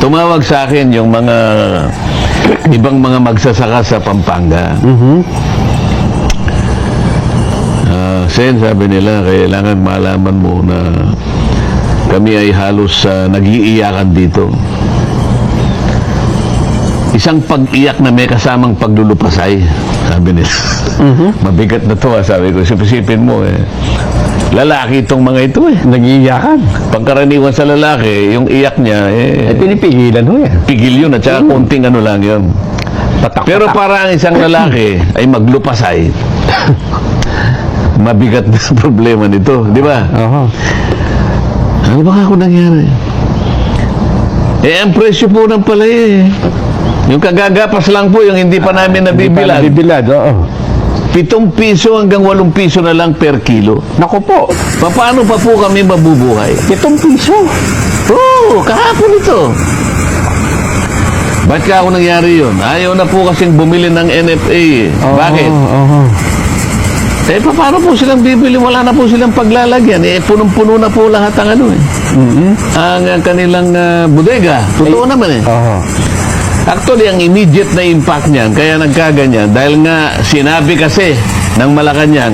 tumawag sa akin yung mga ibang mga magsasaka sa Pampanga. Ah, Sen, sabi nila, kailangan malaman mo na kami ay halos uh, nag-iiyakan dito. Isang pag-iyak na may kasamang paglulupasay, sabi nila. Mabigat na to, ah, sabi ko. Sipin mo eh. Lalaki itong mga ito eh. Nag-iiyakan. Pagkaraniwan sa lalaki, yung iyak niya, Eh, eh, pinipigilan ho yan. pigil yun at saka konting ano lang yun. Patak, Pero patak. para ang isang lalaki ay maglupasay, mabigat na problema nito, di ba? Oho. Ano ba ako nangyari? Eh, ang presyo po ng palay eh. Yung kagagapas lang po, yung hindi pa namin nabibilad. Bibilad, oo. Pitong piso hanggang walong piso na lang per kilo. Naku po, Pa- Paano pa po kami mabubuhay? pitong piso. Oo, kahapon ito. Ba't ka ako nangyari yun? Ayaw na po kasing bumili ng NFA eh. Bakit? Oo. Eh, pa- paano po silang bibili? Wala na po silang paglalagyan. Eh, punong-puno na po lahat ang ano eh. Mhm. Ang, ang kanilang ah, bodega. Totoo naman eh. Oo. Actually, ang immediate na impact niyan, kaya nagkaganyan, dahil nga sinabi kasi ng Malacanang,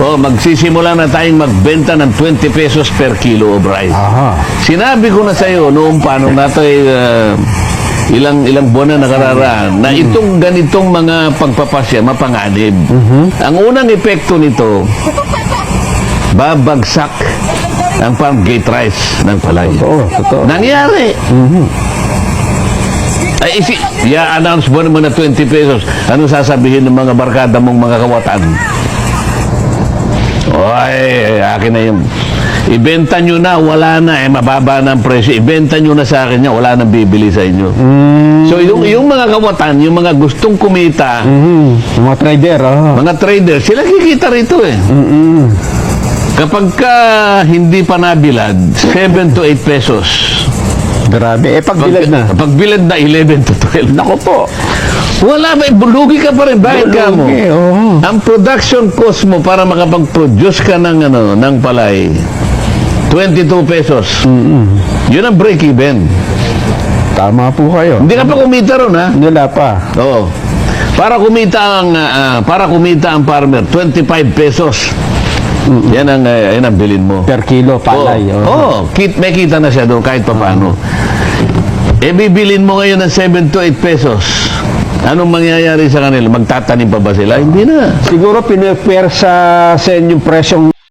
oh, magsisimula na tayong magbenta ng 20 pesos per kilo of rice. Aha. Sinabi ko na sa iyo noong paano nato ay ah, ilang ilang buwan na nakararaan na itong ganitong mga pagpapasya mapanganib. Ang unang epekto nito babagsak ang farm gate rice ng palay. Oo, totoo. Nangyari. Ay, isi, i-announce mo naman na 20 pesos. Ano sasabihin ng mga barkada mong mga kawatan? Oy, akin na yung... Ibenta nyo na, wala na, eh, mababa na ang presyo. Ibenta nyo na sa akin yan, wala nang bibili sa inyo. Mm. So, yung, yung mga kawatan, yung mga gustong kumita, Mhm. Yung mga trader, oo. mga trader, sila kikita rito eh. Mhm. Kapag ka hindi pa nabilad, 7 to 8 pesos. Grabe. Eh, pagbilad na. Pag bilad na 11 to 12. Naku po. Wala ba? Bulugi ka pa rin. Bakit ka mo? Bulugi, oo. Ang production cost mo para makapag-produce ka ng, ano, ng palay, 22 pesos. Yun ang break-even. Tama po kayo. Hindi ka pa kumita ron, ha? Wala pa. Oo. Para kumita ang ah, para kumita ang farmer 25 pesos. Yan ang uh, yan ang bilin mo. Per kilo, palay. Oo, oo. oh, kit, may kita na siya doon kahit pa paano. Eh, bibilin mo ngayon ng 7 to 8 pesos. Anong mangyayari sa kanila? Magtatanim pa ba sila? Hindi na. Siguro pinipare sa sa inyong presyong